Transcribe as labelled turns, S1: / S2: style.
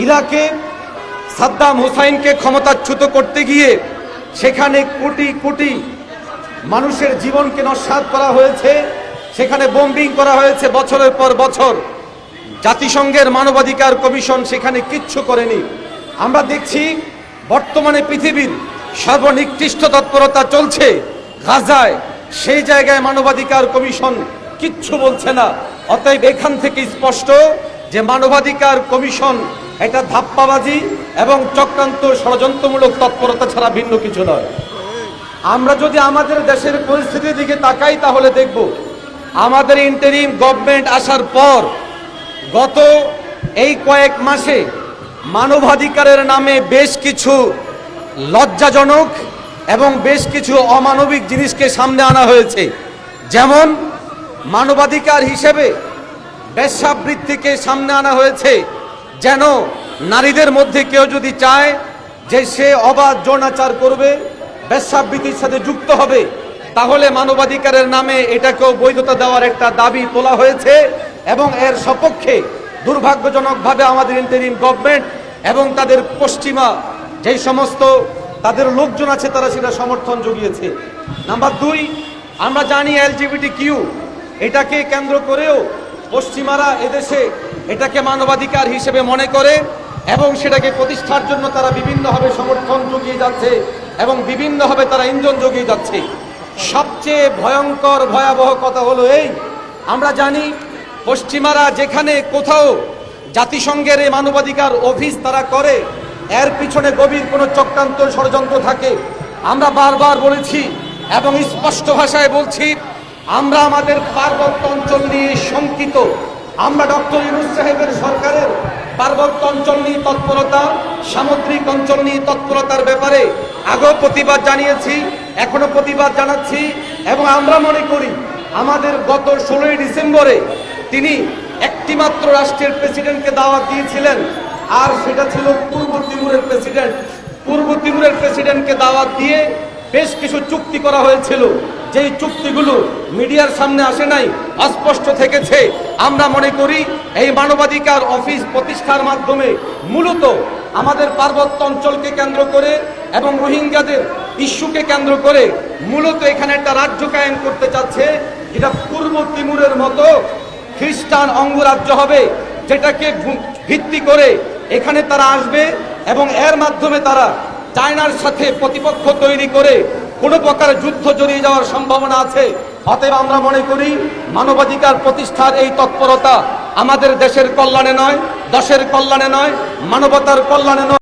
S1: ইরাকে সাদ্দাম হুসাইনকে ক্ষমতাচ্যুত করতে গিয়ে সেখানে কোটি কোটি মানুষের জীবনকে নস্বাত করা হয়েছে, সেখানে বোম্বিং করা হয়েছে বছরের পর বছর। জাতিসংঘের মানবাধিকার কমিশন সেখানে কিচ্ছু করেনি। আমরা দেখছি বর্তমানে পৃথিবীর সর্বনিকৃষ্ট তৎপরতা চলছে। গাজায় সেই জায়গায় মানবাধিকার কমিশন কিচ্ছু বলছে না। অতএব এখান থেকে স্পষ্ট যে মানবাধিকার কমিশন এটা ধাপ্পাবাজি এবং চক্রান্ত ষড়যন্ত্রমূলক তৎপরতা ছাড়া ভিন্ন কিছু নয়। আমরা যদি আমাদের দেশের পরিস্থিতির দিকে তাকাই তাহলে দেখব, আমাদের ইন্টারিম গভর্নমেন্ট আসার পর গত এই কয়েক মাসে মানবাধিকারের নামে বেশ কিছু লজ্জাজনক এবং বেশ কিছু অমানবিক জিনিসকে সামনে আনা হয়েছে। যেমন মানবাধিকার হিসেবে বেশ্যাবৃত্তিকে সামনে আনা হয়েছে। যেন নারীদের মধ্যে কেউ যদি চায় যে সে অবাধ যৌনাচার করবে, বেশ্যাবৃত্তির সাথে যুক্ত হবে, তাহলে মানবাধিকারের নামে এটাকেও বৈধতা দেওয়ার একটা দাবি তোলা হয়েছে এবং এর সপক্ষে দুর্ভাগ্যজনকভাবে আমাদের ইন্টারিম গভর্নমেন্ট এবং তাদের পশ্চিমা যেই সমস্ত তাদের লোকজন আছে তারা সেটা সমর্থন জুগিয়েছে। নাম্বার দুই, আমরা জানি এলজিবিটি কিউ এটাকে কেন্দ্র করেও পশ্চিমারা এদেশে এটাকে মানবাধিকার হিসেবে মনে করে এবং সেটাকে প্রতিষ্ঠার জন্য তারা বিভিন্নভাবে সমর্থন জুগিয়ে যাচ্ছে এবং বিভিন্নভাবে তারা ইন্ধন জুগিয়ে যাচ্ছে। সবচেয়ে ভয়ঙ্কর, ভয়াবহ কথা হলো এই, আমরা জানি পশ্চিমারা যেখানে কোথাও জাতিসংঘের এই মানবাধিকার অফিস তারা করে, এর পিছনে গভীর কোনো চক্রান্ত ষড়যন্ত্র থাকে। আমরা বারবার বলেছি এবং স্পষ্ট ভাষায় বলছি, আমরা আমাদের পার্বত্য অঞ্চল নিয়ে শঙ্কিত। আমরা ডক্টর ইউনুস সাহেবের সরকারের পার্বত্য অঞ্চল নিয়ে তৎপরতা, সামুদ্রিক অঞ্চল নিয়ে তৎপরতার ব্যাপারে আগেও প্রতিবাদ জানিয়েছি এখনও প্রতিবাদ জানাচ্ছি এবং আমরা মনে করি আমাদের গত ষোলোই ডিসেম্বরে তিনি একটিমাত্র রাষ্ট্রের প্রেসিডেন্টকে দাওয়াত দিয়েছিলেন, আর সেটা ছিল পূর্ব তিমুরের প্রেসিডেন্ট। পূর্ব তিমুরের প্রেসিডেন্টকে দাওয়াত দিয়ে বেশ কিছু চুক্তি করা হয়েছিল। যেই চুক্তিগুলো মিডিয়ার সামনে আসে নাই, অস্পষ্ট থেকেছে। আমরা মনে করি এই মানবাধিকার অফিস প্রতিষ্ঠার মাধ্যমে মূলত আমাদের পার্বত্য অঞ্চলকে কেন্দ্র করে এবং রোহিঙ্গাদের ইস্যুকে কেন্দ্র করে মূলত এখানে একটা রাজ্য কায়েম করতে চাচ্ছে, যেটা পূর্ব তিমুরের মতো খ্রিস্টান অঙ্গরাজ্য হবে, যেটাকে ভিত্তি করে এখানে তারা আসবে এবং এর মাধ্যমে তারা চায়নার সাথে প্রতিপক্ষ তৈরি করে কোনো প্রকারের যুদ্ধ জড়িয়ে যাওয়ার সম্ভাবনা আছে। অতএব আমরা মনে করি, মানবাধিকার প্রতিষ্ঠার এই তৎপরতা আমাদের দেশের কল্যাণে নয়, দশের কল্যাণে নয়, মানবতার কল্যাণে নয়।